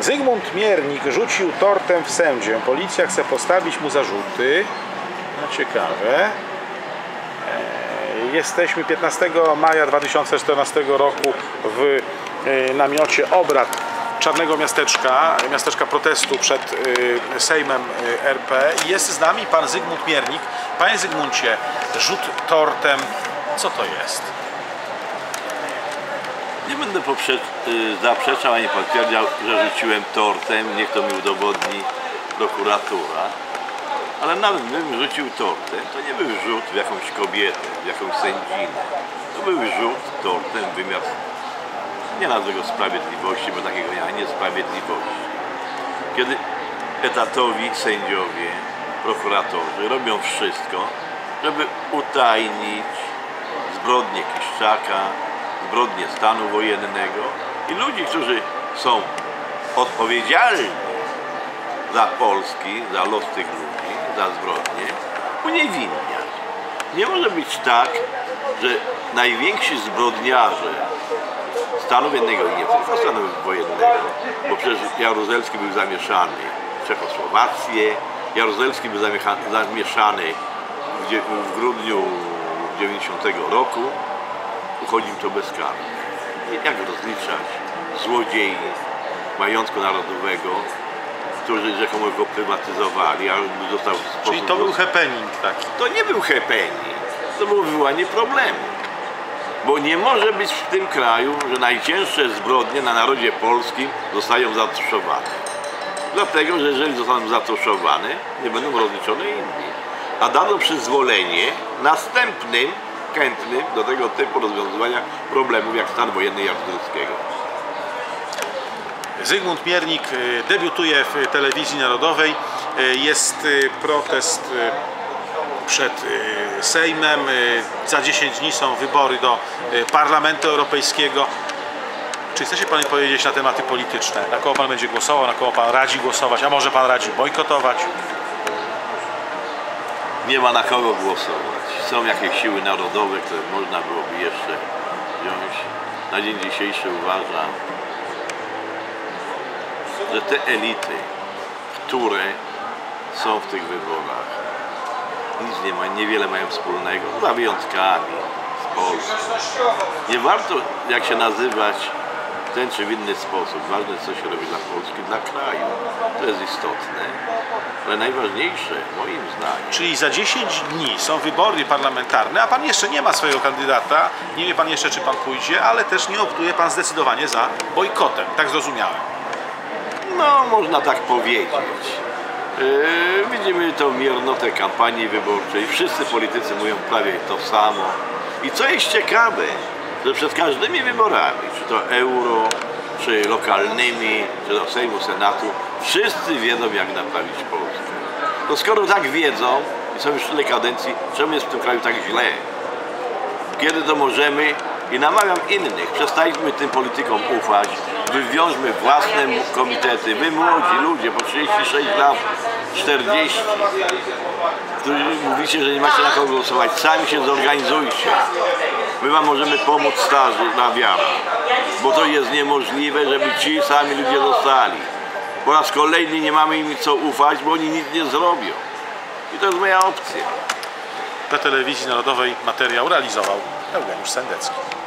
Zygmunt Miernik rzucił tortem w sędzię. Policja chce postawić mu zarzuty. No ciekawe. E, Jesteśmy 15 maja 2014 roku w e, namiocie obrad Czarnego Miasteczka, miasteczka protestu przed e, Sejmem RP. Jest z nami pan Zygmunt Miernik. Panie Zygmuncie, rzut tortem, co to jest? Nie będę y, zaprzeczał ani potwierdzał, że rzuciłem tortem, niech to mi udowodni prokuratura. Ale nawet gdybym rzucił tortem, to nie był rzut w jakąś kobietę, w jakąś sędzinę. To był rzut tortem wymiar, nie nazwę go sprawiedliwości, bo takiego nie ma, niesprawiedliwości. Kiedy etatowi sędziowie, prokuratorzy robią wszystko, żeby utajnić zbrodnie Kiszczaka, zbrodnie stanu wojennego i ludzi, którzy są odpowiedzialni za Polski, za los tych ludzi, za zbrodnie, uniewinniać. Nie może być tak, że najwięksi zbrodniarze stanu wojennego i nie tylko stanu wojennego, bo przecież Jaruzelski był zamieszany w Czechosłowację, Jaruzelski był zamieszany w grudniu 90 roku, uchodzi im to bezkarnie. Jak rozliczać złodziei majątku narodowego, którzy rzekomo go prywatyzowali, a został w. Czyli to był happening taki. To nie był happening, to było wywołanie problemu. Bo nie może być w tym kraju, że najcięższe zbrodnie na narodzie polskim zostają zatuszowane. Dlatego, że jeżeli zostaną zatuszowane, nie będą rozliczone inni. A dano przyzwolenie następnym chętnym do tego typu rozwiązywania problemów jak stan wojenny Jaruzelskiego. Zygmunt Miernik y, debiutuje w telewizji narodowej. Y, Jest y, protest przed Sejmem. Za 10 dni są wybory do Parlamentu Europejskiego. Czy chce się Pan powiedzieć na tematy polityczne? Na kogo Pan będzie głosował, na kogo Pan radzi głosować, a może Pan radzi bojkotować? Nie ma na kogo głosować. Są jakieś siły narodowe, które można byłoby jeszcze wziąć. Na dzień dzisiejszy uważam, że te elity, które są w tych wyborach, nic nie mają, niewiele mają wspólnego, za wyjątkami z Polską. Nie warto, jak się nazywać, ten czy w inny sposób. Ważne, co się robi dla Polski, dla kraju. To jest istotne. Ale najważniejsze, moim zdaniem, Czyli za 10 dni są wybory parlamentarne, a Pan jeszcze nie ma swojego kandydata. Nie wie Pan jeszcze, czy Pan pójdzie, ale też nie optuje Pan zdecydowanie za bojkotem. Tak zrozumiałem. No, można tak powiedzieć. Yy, widzimy tą miernotę kampanii wyborczej. Wszyscy politycy mówią prawie to samo. I co jest ciekawe, że przed każdymi wyborami, czy to euro, czy lokalnymi, czy do Sejmu, Senatu, wszyscy wiedzą, jak naprawić Polskę. No skoro tak wiedzą i są już tyle kadencji, czemu jest w tym kraju tak źle? kiedy to możemy i namawiam innych, przestańmy tym politykom ufać, wywiążmy własne komitety, wy młodzi ludzie po 36 lat, 40, którzy mówicie, że nie macie na kogo głosować, sami się zorganizujcie. My wam możemy pomóc starzy na wiarę, bo to jest niemożliwe, żeby ci sami ludzie zostali. Po raz kolejny nie mamy im co ufać, bo oni nic nie zrobią. I to jest moja opcja. Dla telewizji narodowej materiał realizował Eugeniusz Sendecki.